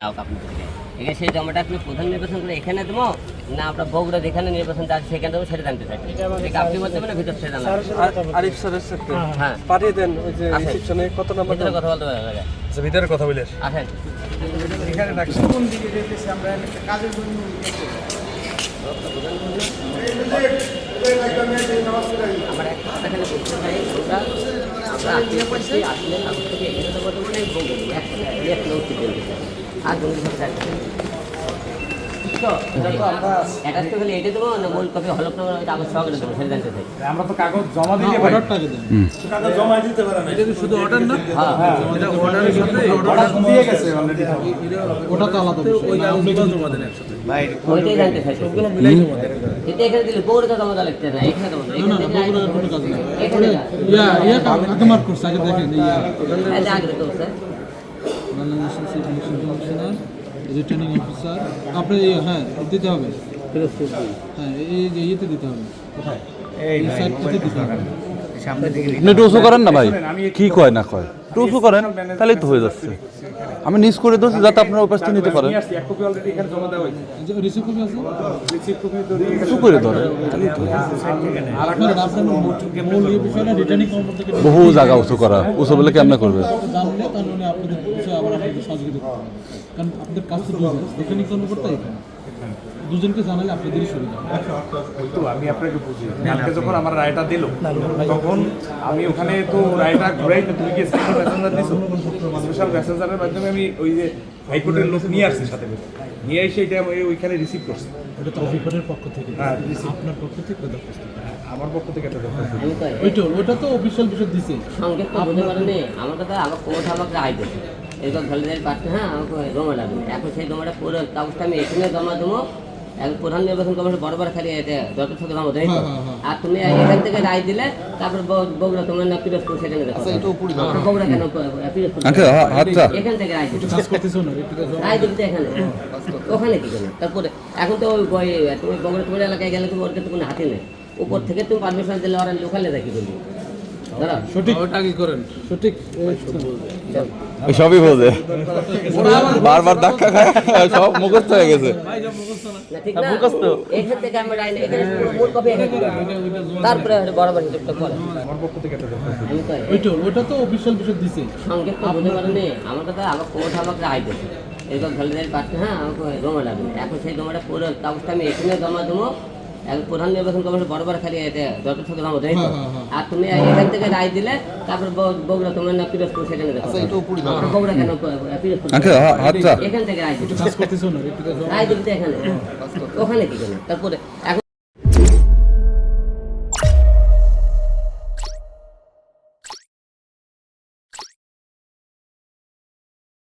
এখানে সেই জমাটা আপনি প্রধান নির্বাচন করে এখানে দেবো না আমরা বগুড়া যেখানে নির্বাচন আছে সেখানে দেবো সেটা জানতে চাই। আপনি বলতে পারেন ভিতর সেটা আরিফ স্যারের সাথে হ্যাঁ। পাঠিয়ে দেন ওই যে রিসেপশনে কত নাম্বার ভিতরে কথা বলতে পারবে আচ্ছা ভিতরে কথা বলে আসেন। এখানে রাখছি। আমার? একটা কথা এখানে বলতে চাই আমরা আমরা আত্মীয় আসলে কাগজ থেকে এখানে তো এক লোক তো খালি এটা দেবো না কাগজ ভাই। শুধু অর্ডার না? হ্যাঁ এটা অর্ডারের সাথে অর্ডার দিয়ে গেছে অলরেডি ওটা তো আলাদা ওই আমরা জমা দেন একসাথে। ওইটাই জানতে চাই সবগুলো মিলাই জমা দেন এটা এখানে দিলে জমা না ইয়া ইয়া করছে আগে দেখেন ইয়া। আগে sir Bangladesh city election commissioner returning officer আপনি ইয়ে, হ্যাঁ দিতে হবে। হ্যাঁ এই যে ইয়েতে দিতে হবে। কোথায়? এই সাইডটাতে দিতে হবে। আপনি একটু উঁচু করেন না ভাই। কি কয় না কয়? একটু উঁচু করেন, তাহলেই তো হয়ে যাচ্ছে। আমি নিজ করে ধরছি যাতে আপনার ওই নিতে পারেন। উঁচু করে ধরেন বহু জায়গা উঁচু করা, উঁচু বলে কেমনে করবে? কারণ আপনাদের কাজ তো দুজন রিটার্নিং কর্মকর্তা এখানে। দুজনকে জানালে আপনাদেরই সুবিধা তো আমি আপনাকে বুঝি। কালকে যখন আমার রায়টা দিল তখন আমি ওখানে তো রায়টা ঘুরাই তো তুমি কি স্পেশাল প্যাসেঞ্জার দিছো? স্পেশাল প্যাসেঞ্জারের মাধ্যমে আমি ওই যে হাইকোর্টের লোক নিয়ে আসছি সাথে। নিয়ে এসে এটা আমি ওইখানে রিসিভ করছি। ওটা তো পক্ষ থেকে। হ্যাঁ। আপনার পক্ষ থেকে দরখাস্ত আমার পক্ষ থেকে একটা আমি ওইটা ওটা তো অফিসিয়াল বিষয় দিছে। সংকেত তো পারেনি আমার কথা আমার কোথা আমাকে আইতেছে এরকম ধরনের পাচ্ছে হ্যাঁ আমাকে জমা লাগবে এখন সেই জমাটা পুরো কাগজটা আমি এখানে জমা দেবো। এখন প্রধান নির্বাচন কমিশন বরাবর খালি এটা যত সাথে জমা দেয় হ্যাঁ, হ্যাঁ, হ্যাঁ। আর তুমি এখান থেকে রায় দিলে তারপর বগুড়া তোমার না সেখানে দেখো। বগুড়া কেন পিরোজপুর আঙ্কেল আচ্ছা এখান থেকে রায় দিবে। রায় দিবে এখানে। ওখানে কি কেন তারপরে এখন তো ওই তুমি বগুড়া তোমার এলাকায় গেলে তুমি ওর তো কোনো হাতে নেই। উপর থেকে তুমি পারমিশন দিলে ওরা লোকালে দেখি বলবি সঠিক। ওটা কি করেন? সঠিক। সবই বোঝে বারবার ধাক্কা খায় সব মুখস্থ হয়ে গেছে। তারপরে বরাবর তো অফিসিয়াল বিষয় দিছে আমার কথা আমার কোথা আমাকে। এরকম ধরনের পাচ্ছে, হ্যাঁ, আমাকে জমা লাগবে। এখন সেই জমাটা পুরো কাগজটা আমি এখানে জমা দেবো প্রধান নির্বাচন কমিশন বরাবর খালি এটা যত। হ্যাঁ, হ্যাঁ, হ্যাঁ। আর তুমি এখান থেকে রায় দিলে তারপর ব- বগুড়া তোমার না পিরোজপুর সেখানে বগুড়া কেন পিরোজপুর আচ্ছা এখান থেকে রায় কাজ রায় দিবে এখানে। ওখানে কি কেন তারপরে এখন